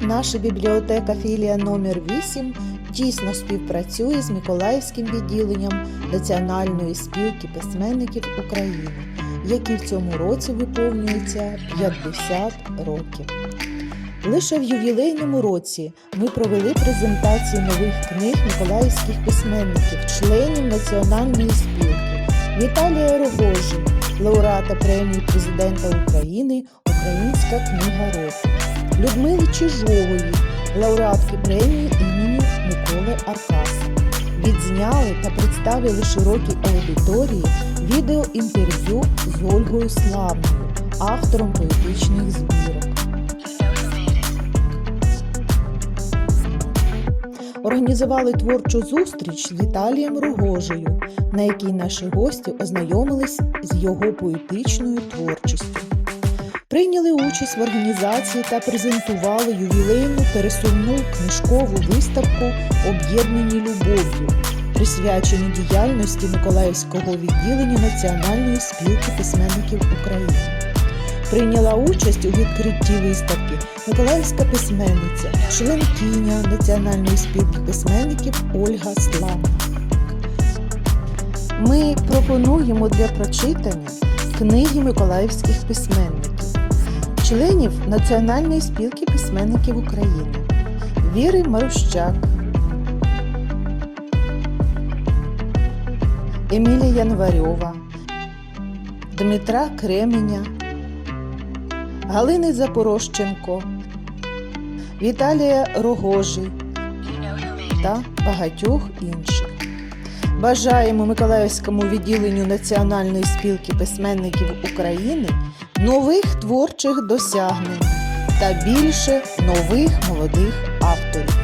Наша бібліотека філія номер 8 тісно співпрацює з Миколаївським відділенням Національної спілки письменників України, які в цьому році виповнюється 50 років. Лише в ювілейному році ми провели презентацію нових книг миколаївських письменників, членів Національної спілки Віталія Рогожі, лауреата премії президента України Українська книга року. Людмили Чижової, лауреатки премії імені Миколи Аркаса. Відзняли та представили широкій аудиторії відеоінтерв'ю з Ольгою Славною, автором поетичних збірок. Організували творчу зустріч з Віталієм Рогожею, на якій наші гості ознайомились з його поетичною творчістю прийняли участь в організації та презентували ювілейну пересувну книжкову виставку Об'єднані любов'ю, присвячену діяльності Миколаївського відділення Національної спілки письменників України. Прийняла участь у відкритті виставки. Миколаївська письменниця, членкиня Національної спілки письменників Ольга Славна. Ми пропонуємо для прочитання книги миколаївських письменників членів Національної спілки письменників України. Віри Марущак, Емілія Январьова, Дмитра Кременя, Галини Запорожченко, Віталія Рогожі та багатьох інших. Бажаємо Миколаївському відділенню Національної спілки письменників України нових творчих досягнень та більше нових молодих авторів.